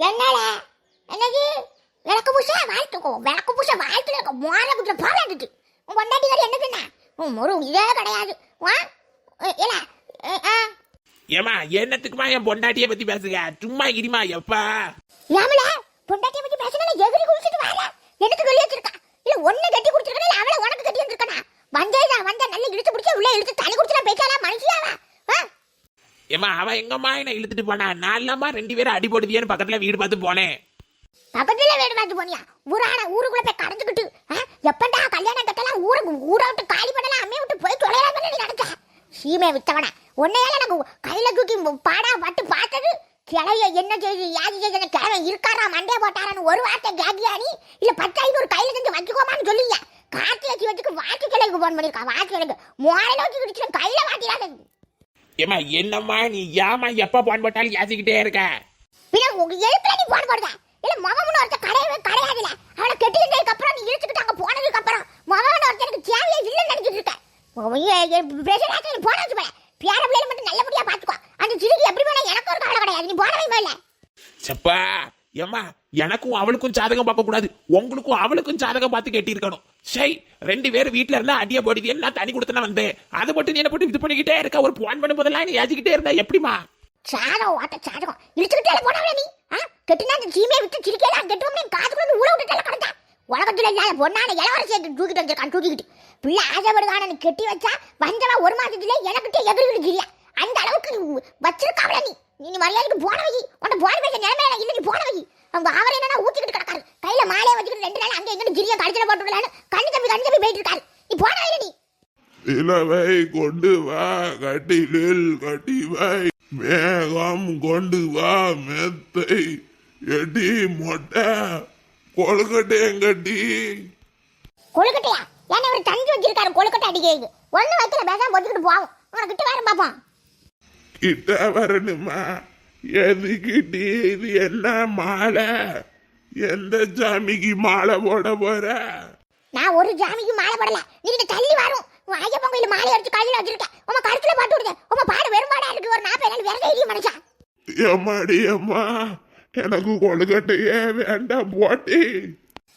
என்னால? என்னது? விளக்கு பூச வாழ்த்துக்கோ விளக்கு பூச இருக்க மோர குத்துல பாலாண்டுட்டு உன் பொண்டாட்டிக்காரி என்னதுன்னா உன் ஒரு இதே கிடையாது. வா. இல்ல ஆ. ஏமா என்னத்துக்குமா என் பொண்டாட்டிய பத்தி பேசுங்க சும்மா இரிமா எப்பா? யாமல பொண்டாட்டியை பத்தி பேசினா எகிரி குடிச்சிட்டு வர எனக்கு சொல்லி வச்சிருக்கா இல்ல ஒண்ணு கட்டி குடிச்சிருக்கா அவளை உனக்கு கட்டி வந்திருக்கா வந்தேதா வந்த நல்ல இழுத்து பிடிச்ச உள்ள இழுத்து தலை குடிச்சா பேசாலா மனுஷியாவா ஆ ஏமா அவ எங்கம்மா என்ன இழுத்துட்டு போனா? நான்லாமா ரெண்டு பேரும் அடி போடுவியன்னு பக்கத்துல வீடு பார்த்து போனேன். பக்கத்துல வீடு பார்த்து போனியா? ஊரான ஊருக்குள்ள போய் கடந்துக்கிட்டு எப்பண்டா கல்யாணம் கட்டலாம்? ஊருக்கு ஊரை விட்டு காலி பண்ணலாம்? அம்மையை விட்டு போய் தொலைலாம் நீ நினைச்ச சீமை வித்தவன. உன்னையால எனக்கு கையில தூக்கி பாடா பட்டு பார்த்தது? கிளைய என்ன செய்து யாதி செய்த கிழமை இருக்காரா? மண்டே போட்டாரான்னு ஒரு வார்த்தை கேட்டியா நீ? இல்ல பத்து ஐநூறு கையில செஞ்சு வச்சுக்கோமான்னு சொல்லியா கார்த்தி வச்சு வச்சுக்கு வாக்கு கிளைக்கு போன் பண்ணிருக்கா வாக்கு கிளைக்கு மோரையில வச்சு குடிச்சு கையில மாட்டிடாத ஏமா என்னம்மா நீ ஏமா எப்ப போன் போட்டாலும் யாசிக்கிட்டே இருக்க? பின்ன உங்க எழுத்துல நீ போன் போடுத இல்ல மகமுன்னு ஒருத்த கிடையவே கிடையாதுல அவனை கெட்டிக்கிட்டதுக்கு அப்புறம் நீ இழுத்துக்கிட்டு அங்க போனதுக்கு அப்புறம் மகன் ஒருத்தனுக்கு தேவையே இல்லைன்னு நினைச்சிட்டு இருக்க. பிரஷராச்சு நீ போன வச்சு போல பேர பிள்ளைல மட்டும் நல்லபடியா பாத்துக்கோ. அந்த சிறுகி எப்படி போனா எனக்கு ஒரு கவலை கிடையாது. நீ போனவே இல்ல செப்பா ஏம்மா எனக்கும் அவளுக்கும் ஜாதகம் பார்க்க கூடாது உங்களுக்கும் அவளுக்கும் ஜாதகம் பார்த்து கேட்டிருக்கணும் சரி ரெண்டு பேரும் வீட்ல இருந்தா அடிய போடுது நான் தனி கொடுத்தன வந்தேன். அது மட்டும் நீ என்ன போட்டு இது பண்ணிக்கிட்டே இருக்க ஒரு போன் பண்ணும் போதெல்லாம் நீ ஏசிக்கிட்டே இருந்தா எப்படிமா சாதகம் ஆட்ட சாதகம் இழுத்துக்கிட்டே போனவள நீ ஆ? கெட்டினா அந்த ஜீமே விட்டு சிரிக்கல கெட்டுவோம் நீ காதுக்குள்ள ஊற விட்டுட்டு கடந்தா. உலகத்துல இல்லாத பொண்ணான இளவரசியை தூக்கிட்டு வந்திருக்கான் தூக்கிக்கிட்டு. பிள்ளை ஆசைப்படுதான நீ கெட்டி வச்சா வந்தவா ஒரு மாதத்துல எனக்கிட்ட எதிர்கிட்டு கிரியா. அந்த அளவுக்கு வச்சிருக்காவல நீ. நீ மரியாதைக்கு போன வை உன்னை போன பேச நிலைமையில இல்ல நீ போன வை. அவங்க அவர் என்னன்னா ஊத்திக்கிட்டு கிடக்காரு. கையில மாலையை வச்சுக்கிட்டு ரெண்டு நாள் அங்க எங்க கிரியா கழிச்சல போட்டு விடலான்னு கண்ணு தம்பி கண்ணு தம்பி போயிட்டு இருக்காரு. நீ போன நீ. இலவை கொண்டு வா கட்டிலில் கட்டி வை. மேகம் கொண்டு வா மெத்தை எடி மொட்டை. கொழுக்கட்டையங்கட்டி கொழுக்கட்டையா? ஏன்னா ஒரு தஞ்சு வச்சிருக்காரு கொழுக்கட்டை அடிக்கிறது ஒண்ணு வைக்கல பேசாம பொத்துக்கிட்டு போவோம். உனக்கிட்ட வேற பாப்போம் கிட்ட வரணுமா? எதுக்கிட்டி இது என்ன மாலை? எந்த சாமிக்கு மாலை போட போற? நான் ஒரு ஜாமிக்கு மாலை போடல. நீங்க தள்ளி வரும் ஐயப்பன் கோயில் மாலை அடிச்சு கையில வச்சிருக்கேன். உங்க கழுத்துல பாட்டு விடுங்க. உங்க பாடு வெறும்பாடா இருக்கு. ஒரு நாற்பது நாள் விரத எரியும் மனுஷா. எம்மாடி அம்மா எனக்கு கொழுக்கட்டையே வேண்டாம் போட்டி.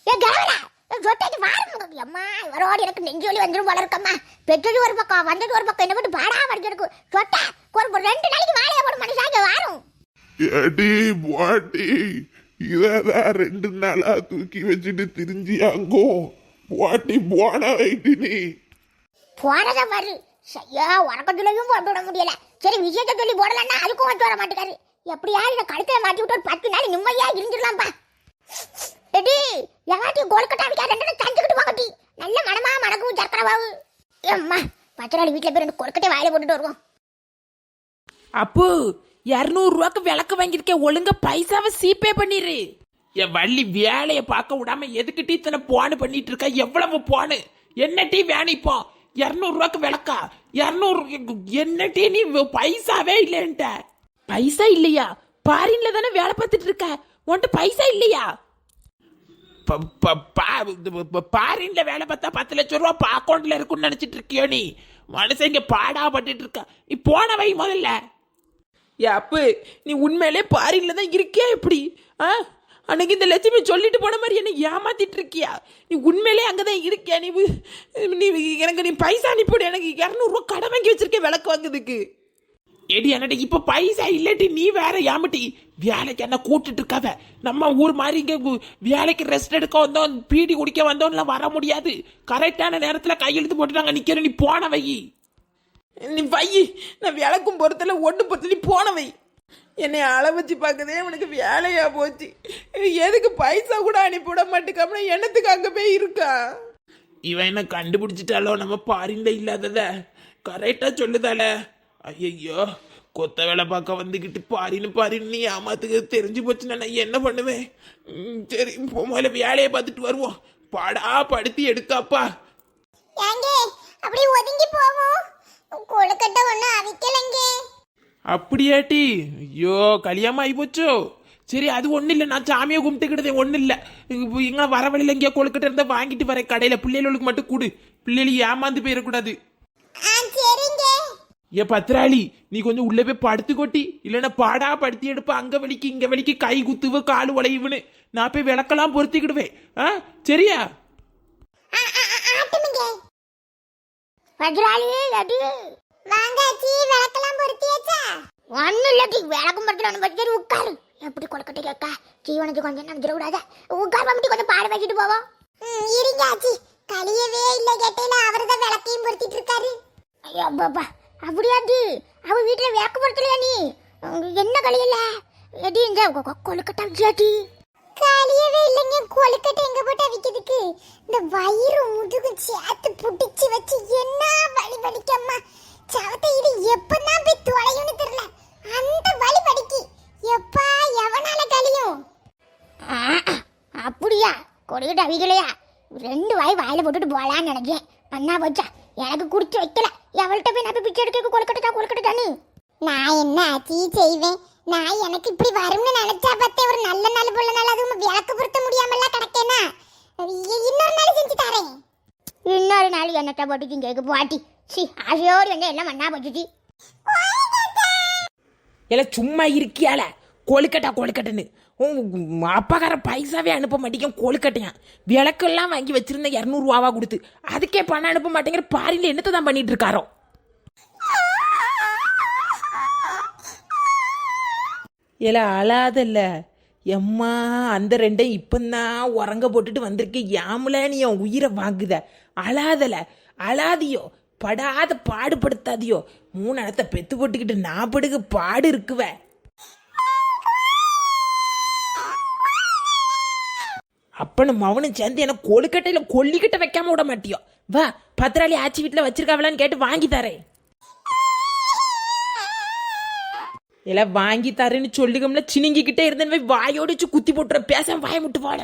ஏ கரவரா சொட்டைக்கு வாரம். அம்மா இவரோட எனக்கு நெஞ்சு வலி வந்துரும் போல இருக்கம்மா. பெற்றது ஒரு பக்கம் வந்தது ஒரு பக்கம் என்ன போட்டு பாடா படிச்சிருக்கு சொட்டை ஒரு ரெண்டு நாளைக்கு மாலையை போடும் மனுஷா இங்க வாரும். எடி போட்டி. இததான் ரெண்டு நாளா தூக்கி வச்சுட்டு திரிஞ்சியாங்கோ. போட்டி போன வைட்டு நீ போறத பாரு. ஐயா உறக்கத்துலயும் போட்டு விட முடியல. சரி விஷயத்தை சொல்லி போடலன்னா அதுக்கும் வச்சு வர மாட்டேங்காரு எப்படியாவது இந்த கழுத்துல மாட்டி விட்டு ஒரு பத்து நாள் நிம்மதியா இருந்துடலாம்ப்பா எடி எவாட்டி கோல்கட்டா விக்கா ரெண்டு நாள் தஞ்சுக்கிட்டு வாங்கட்டி நல்ல மனமா மணக்கும் சக்கரை பாவு அம்மா பத்து நாள் வீட்டுல போய் ரெண்டு கொழுக்கட்டை வாயில போட்டுட்டு வருவோம். அப்பு இரநூறுவாக்கு விளக்கு வாங்கியிருக்கேன். ஒழுங்கா பைசாவை சீபே பண்ணிடு என் வள்ளி வேலையை பார்க்க விடாம எதுக்கிட்டே இத்தனை போன் பண்ணிட்டு இருக்க? எவ்வளவு போனு என்ன டீ வேணும் இப்போ இரநூறுவாக்கு விளக்கா? இரநூறு என்ன டீ நீ பைசாவே இல்லைன்ட்ட. பைசா இல்லையா? பாரின்ல தானே வேலை பார்த்துட்டு இருக்க. உன்கிட்ட பைசா இல்லையா? பாரின்ல வேலை பார்த்தா பத்து லட்சம் ரூபா அக்கௌண்ட்ல இருக்குன்னு நினைச்சிட்டு இருக்கியோ நீ? மனுஷன் இங்க பாடா பட்டுட்டு இருக்க. நீ போன வை முதல்ல. ஏ அப்பு நீ உண்மையிலே பாரியில் தான் இருக்கியா எப்படி ஆ? அன்னைக்கு இந்த லட்சுமி சொல்லிட்டு போன மாதிரி என்ன ஏமாத்திட்டு இருக்கியா? நீ உண்மையிலே அங்கதான் இருக்கியா நீ? நீ எனக்கு நீ பைசா அனுப்பிவிடு எனக்கு இரநூறுவா கடை வாங்கி வச்சிருக்கேன் விளக்கு வாங்குறதுக்கு. எடி என்னடி இப்போ பைசா இல்லாட்டி நீ வேற ஏமாட்டி வேலைக்கு என்ன கூட்டிட்டு இருக்காத நம்ம ஊர் மாதிரி இங்கே வேலைக்கு ரெஸ்ட் எடுக்க வந்தோம் பீடி குடிக்க வந்தோம்லாம் வர முடியாது. கரெக்டான நேரத்தில் கையெழுத்து போட்டு நாங்கள் நிற்கிறோம் நீ போன வை. நீ வை நான் விளக்கும் பொறுத்தல ஒன்று பொறுத்த நீ போன வை. என்னை அள வச்சு பார்க்கதே உனக்கு வேலையா போச்சு. எதுக்கு பைசா கூட அனுப்பிவிட மாட்டேக்காம என்னத்துக்கு அங்கே போய் இருக்கா? இவன் என்ன கண்டுபிடிச்சிட்டாலோ நம்ம பாரிந்த இல்லாதத? கரெக்டா சொல்லுதால. ஐயோ கொத்த வேலை பார்க்க வந்துக்கிட்டு பாரின்னு பாரின்னு நீ ஏமாத்துக்கு தெரிஞ்சு போச்சுன்னா நான் என்ன பண்ணுவேன்? ம், சரி போ முதல்ல வேலையை பார்த்துட்டு வருவோம். பாடா படுத்தி எடுக்காப்பா. ஏங்க அப்படியே ஒதுங்கி போவோம். கொழுக்கட்டை ஒண்ணு அவிக்கலங்க. அப்படியாட்டி? ஐயோ கல்யாணம் ஆகி போச்சோ சரி அது ஒன்றும் இல்லை நான் சாமியை கும்பிட்டுக்கிட்டதே ஒன்றும் இல்லை இங்கே வர வழியில் எங்கேயோ கொழுக்கிட்ட இருந்தால் வாங்கிட்டு வரேன். கடையில் பிள்ளைகளுக்கு மட்டும் கொடு. பிள்ளைகள் ஏமாந்து போயிடக்கூடாது. ஏ பத்திராளி நீ கொஞ்சம் உள்ள போய் படுத்து கொட்டி. இல்லைன்னா பாடா படுத்தி எடுப்ப. அங்க வலிக்கு இங்க வலிக்கு கை குத்துவ கால் உழையுவனு நான் போய் விளக்கெல்லாம் பொருத்திக்கிடுவேன். ஆ சரியா? வஜ்ராலி அடி. வாங்காச்சி விளக்கெல்லாம் பொருத்தியாச்சா ஒன்னும் இல்லடி விளக்கும் ஒன்று வச்சு உட்காரு. எப்படி கொலக்கட்டை கேட்கா? ஜீவனுக்கு கொஞ்சம் நம்பிட கூடாத உட்கார் மம்மிட்டி கொஞ்சம் பாட வச்சுட்டு போவோம். இருங்க ஆச்சி கலியவே இல்லை கேட்டையில அவர் தான் விளக்கையும் பொருத்திட்டு இருக்காரு. ஐயோ பாப்பா அப்படியாடி அவ வீட்டுல விளக்கு பொருத்தலையா நீ? என்ன கலியல எடி இந்த கொழுக்கட்டை வச்சியாடி காலியவே இல்லைங்க. கொழுக்கட்டை எங்க போட்டு அவிக்கிறதுக்கு இந்த வயிறு முதுகும் சேர்த்து பிடிச்சி வச்சு என்ன வழி படிக்கம்மா சவத்தை இது எப்பதான் போய் தொலையும்னு தெரியல. அந்த வழி படிக்கு எப்பா எவனால கழியும்? அப்படியா? கொழுக்கட்டை அவிக்கலையா? ரெண்டு வாய் வாயில போட்டுட்டு போலான்னு நினைச்சேன் பண்ணா போச்சா? எனக்கு குடிச்சு வைக்கல. எவள்கிட்ட போய் நான் போய் பிச்சை எடுக்க கொழுக்கட்டை தான் கொழுக்கட்டை தானே? நான் என்ன ஆச்சி செய்வேன்? நான் எனக்கு இப்படி வரும்னு நினைச்சா பார்த்தே ஒரு நல்ல நாள் போல நாள் அதுவும் விளக்கு பொருத்த முடியாமல கிடக்கேனா? இன்னொரு நாள் செஞ்சு தரேன். இன்னொரு நாள் என்னத்தை போட்டு கேட்க பாட்டி. சி ஆசையோடு வந்து எல்லாம் மண்ணா போச்சுச்சு இல்ல சும்மா இருக்கியால? கொழுக்கட்டா கொழுக்கட்டைன்னு. உன் அப்பாக்கார பைசாவே அனுப்ப மாட்டேங்க கொழுக்கட்டையான் விளக்கெல்லாம் வாங்கி வச்சிருந்த இரநூறுவாவா கொடுத்து. அதுக்கே பணம் அனுப்ப மாட்டேங்கிற பாரியில் என்னத்தை தான் பண்ணிட்டு இருக்காரோ? ஏல அழாதல்ல. எம்மா அந்த ரெண்டையும் இப்பந்தான் உறங்க போட்டுட்டு வந்திருக்கு. யாமல நீ என் உயிரை வாங்குத. அழாதல. அழாதியோ. படாத பாடுபடுத்தாதியோ. மூணு இடத்த பெத்து போட்டுக்கிட்டு நான் படுக்க பாடு இருக்குவ. அப்பனும் மவனும் சேர்ந்து என்ன கொழுக்கட்டையில கொல்லிக்கிட்ட வைக்காம விட மாட்டியோ. வா பத்திராளி ஆச்சி வீட்டில் வச்சிருக்காவலான்னு கேட்டு வாங்கி தரேன். எல்லாம் வாங்கி தரேன்னு சொல்லுகம்ல சினிங்கிக்கிட்டே இருந்தேன். போய் வாயோட வச்சு குத்தி போட்டுற பேச வாய முட்டு போல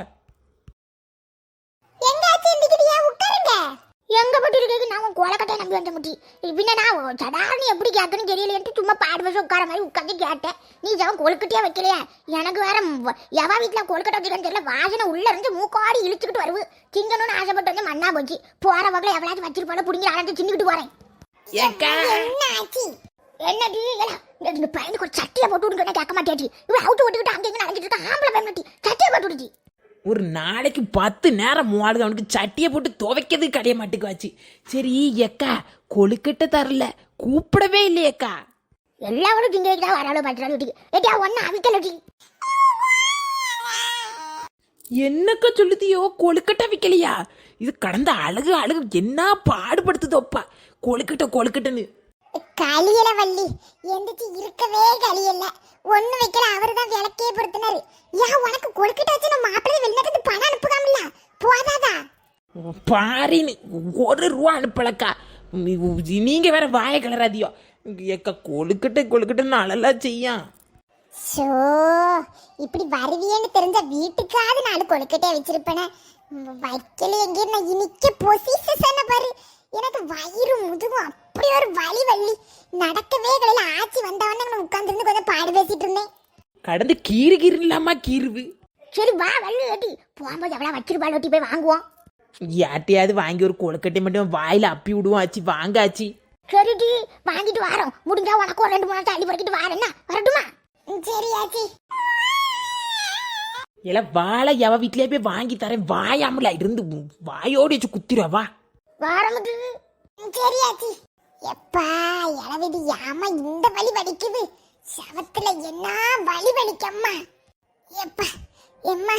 எங்க போட்டு இருக்கு நான் கோலக்கட்டை நம்பி வந்த முட்டி. பின்ன நான் சடார்னு எப்படி கேட்கணும் தெரியலையன்ட்டு சும்மா பாடு வச்சு உட்கார மாதிரி உட்காந்து கேட்டேன். நீ ஜவன் கொழுக்கட்டையா வைக்கலையா? எனக்கு வேற எவ வீட்டுல கொழுக்கட்டை வச்சுக்கன்னு தெரியல. வாசனை உள்ள இருந்து மூக்காடி இழுச்சுக்கிட்டு வருவு திங்கணும்னு ஆசைப்பட்டு வந்து மண்ணா போச்சு. போற வகையில எவ்வளவு வச்சிருப்பாலும் புடிங்கி ஆரம்பிச்சு சின்னுக்கிட்டு போறேன். என்ன ஆச்சு என்னடி இந்த- பையனுக்கு ஒரு சட்டியை போட்டு விடுங்க கேட்க மாட்டேடி இவன் அவுட்டு விட்டுக்கிட்டு அங்கே இங்கே நடந்துட்டு ஆம்பளை பையன் மாட்டி சட்டியை போட்டு விடுடி. ஒரு நாளைக்கு பத்து நேரம் மூவாளுது அவனுக்கு சட்டியை போட்டு துவைக்கிறது கடைய மாட்டுக்குவாச்சு. சரி எக்கா கொழுக்கட்டை தரல. கூப்பிடவே இல்லையேக்கா. எல்லாவளும் திங்க வைக்கிறா வராளோ பட்டுறாளோ விட்டு ஏட்டியா ஒன்னு அவிக்கலடி என்னக்கா சொல்லுதியோ? கொழுக்கட்டை விக்கலையா இது கடந்த அழகு அழகு என்ன பாடுபடுத்துதோப்பா கொழுக்கட்டை கொழுக்கட்டைன்னு. களியல வள்ளி. எந்திரிச்சு இருக்கவே களியல ஒண்ணு வைக்கல அவரு தான் விளக்கே பொருத்தினாரு. ஏன் உனக்கு கொழுக்கிட்ட வச்சு நம்ம மாப்பிள்ளை வெளிநாட்டுக்கு பணம் அனுப்புகாமல போதாதா? பாரின்னு ஒரு ரூபா அனுப்பலக்கா. நீங்க வேற வாய கிளறாதியோ ஏக்கா கொழுக்கட்டை கொழுக்கட்டைன்னு அழலா செய்யான் ஷோ இப்படி வருவியேன்னு தெரிஞ்ச வீட்டுக்காவது நாலு கொழுக்கட்டையை வச்சிருப்பேனே. வைக்கல எங்கே நான் இனிக்க பொசிசன பாரு. எனக்கு வயிறு முதுகும் அப்படி ஒரு வலி வள்ளி. நடக்கவே கடையில ஆச்சி வந்தவன உட்காந்துருந்து கொஞ்சம் பாடு பேசிட்டு இருந்தேன். கடந்து கீறு கீறு இல்லாமா கீறுவு? சரி வா வள்ளி ஏட்டி. போகும்போது எவ்வளோ வச்சிருப்பாள் ஒட்டி போய் வாங்குவோம். யார்ட்டையாவது வாங்கி ஒரு கொழுக்கட்டை மட்டும் வாயில அப்பி விடுவோம் ஆச்சு. வாங்க ஆச்சி சரிடி வாங்கிட்டு வாரோம். முடிஞ்சா உனக்கு ஒரு ரெண்டு மூணு நாள் தள்ளி பறிக்கிட்டு வாரேன்னா வரட்டுமா? சரி ஆச்சி. இல்ல வாழை எவ வீட்லயே போய் வாங்கி தரேன். வாயாமல இருந்து வாயோடு வச்சு குத்திரா வா வாரமுது எப்பா இளவிது யாமா இந்த வலி வலிக்குது? சவத்துல என்ன வலி வலிக்கம்மா எப்பா எம்மா?